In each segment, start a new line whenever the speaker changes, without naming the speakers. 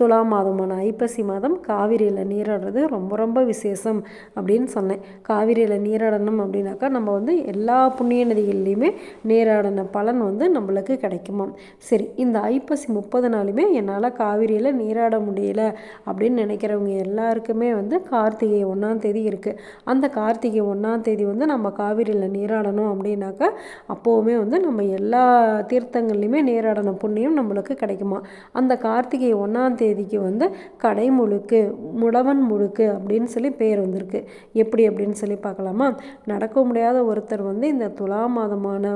துலா மாதமான ஐப்பசி மாதம் காவிரியில் நீராடுறது ரொம்ப ரொம்ப விசேஷம் அப்படின்னு சொன்னேன். காவிரியில் நீராடணும் அப்படின்னாக்கா நம்ம வந்து எல்லா புண்ணிய நதிகள்லேயுமே நீராடின பலன் வந்து நம்மளுக்கு கிடைக்குமா? சரி இந்த ஐப்பசி முப்பது நாளுமே என்னால் காவிரியில் நீராட முடியல அப்படின்னு நினைக்கிறவங்க எல்லாருக்குமே வந்து கார்த்திகை ஒன்றாம் தேதி இருக்குது அந்த கார்த்திகை ஒன்றாம் தேதி வந்து நம்ம காவிரியில் நீராடணும் அப்படின்னாக்கா அப்போவுமே வந்து நம்ம எல்லா தீர்த்தங்கள்லையுமே நீராடன புண்ணியம் நம்மளுக்கு கிடைக்குமா? அந்த கார்த்திகை ஒன்றாம் தேதி தேதிக்கு வந்து கடை முழுக்கு முடவன் முழுக்கு அப்படின்னு சொல்லி பேர் வந்திருக்கு. எப்படி அப்படின்னு சொல்லி பார்க்கலாமா? நடக்க முடியாத ஒருத்தர் வந்து இந்த துலா மாதமான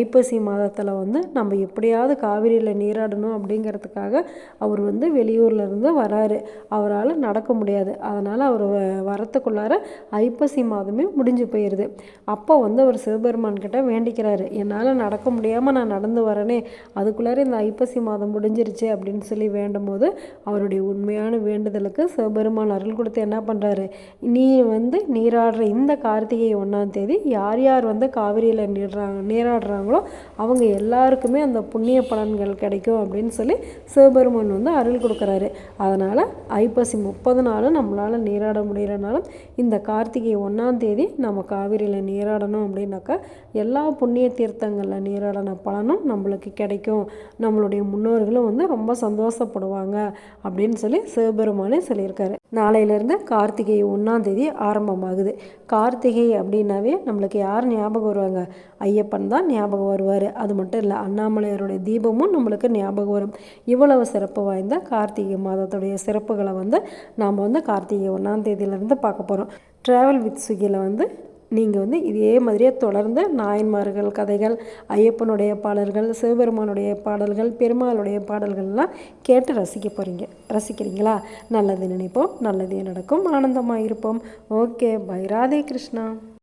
ஐப்பசி மாதத்தில் வந்து நம்ம எப்படியாவது காவிரியில் நீராடணும் அப்படிங்கிறதுக்காக அவர் வந்து வெளியூர்லேருந்து வராரு. அவரால் நடக்க முடியாது. அதனால் அவர் வரத்துக்குள்ளார ஐப்பசி மாதமே முடிஞ்சு போயிடுது அப்போ வந்து அவர் சிவபெருமான் கிட்ட வேண்டிக்கிறாரு. என்னால் நடக்க முடியாமல் நான் நடந்து வரேனே அதுக்குள்ளார இந்த ஐப்பசி மாதம் முடிஞ்சிருச்சு அப்படின்னு சொல்லி வேண்டும் போது அவருடைய உண்மையான வேண்டுதலுக்கு சிவபெருமான் அருள் கொடுத்து என்ன பண்ணுறாரு நீ வந்து நீராடுற இந்த கார்த்திகை ஒன்றாம் தேதி யார் யார் வந்து காவிரியில் நீடுறாங்க நீராடுறாங்களோ அவங்க எல்லாருக்குமே அந்த புண்ணிய பலன்கள் கிடைக்கும் அப்படின்னு சொல்லி சிவபெருமான் வந்து அருள் கொடுக்குறாரு. அதனால் ஐப்பசி முப்பது நாளும் நம்மளால் நீராட முடியலனாலும் இந்த கார்த்திகை ஒன்றாம் தேதி நம்ம காவிரியில் நீராடணும் அப்படின்னாக்கா எல்லா புண்ணிய தீர்த்தங்களில் நீராடின பலனும் நம்மளுக்கு கிடைக்கும். நம்மளுடைய முன்னோர்களும் வந்து ரொம்ப சந்தோஷப்படுவாங்க. அப்படின்னு சொல்லி சிவபெருமானே சொல்லியிருக்காரு. நாளையிலேருந்து கார்த்திகை ஒன்றாம் தேதி ஆரம்பமாகுது. கார்த்திகை அப்படின்னாவே நம்மளுக்கு யார் ஞாபகம் வருவாங்க? ஐயப்பன் தான் ஞாபகம் வருவார். அது மட்டும் இல்லை அண்ணாமலையாருடைய தீபமும் நம்மளுக்கு ஞாபகம் வரும். இவ்வளவு சிறப்பு வாய்ந்த கார்த்திகை மாதத்துடைய சிறப்புகளை வந்து நாம் வந்து கார்த்திகை ஒன்றாம் தேதியிலேருந்து பார்க்க போகிறோம் ட்ராவல் வித் ஸ்விக்கியில் வந்து நீங்கள் வந்து இதே மாதிரியே தொடர்ந்து நாயன்மார்கள் கதைகள் ஐயப்பனுடைய பாடல்கள் சிவபெருமானுடைய பாடல்கள் பெருமாளுடைய பாடல்கள்லாம் கேட்டு ரசிக்க போகிறீங்க ரசிக்கிறீங்களா? நல்லது நினைப்போம். நல்லதே நடக்கும். ஆனந்தமாக இருப்போம். ஓகே. பை. ராதே கிருஷ்ணா.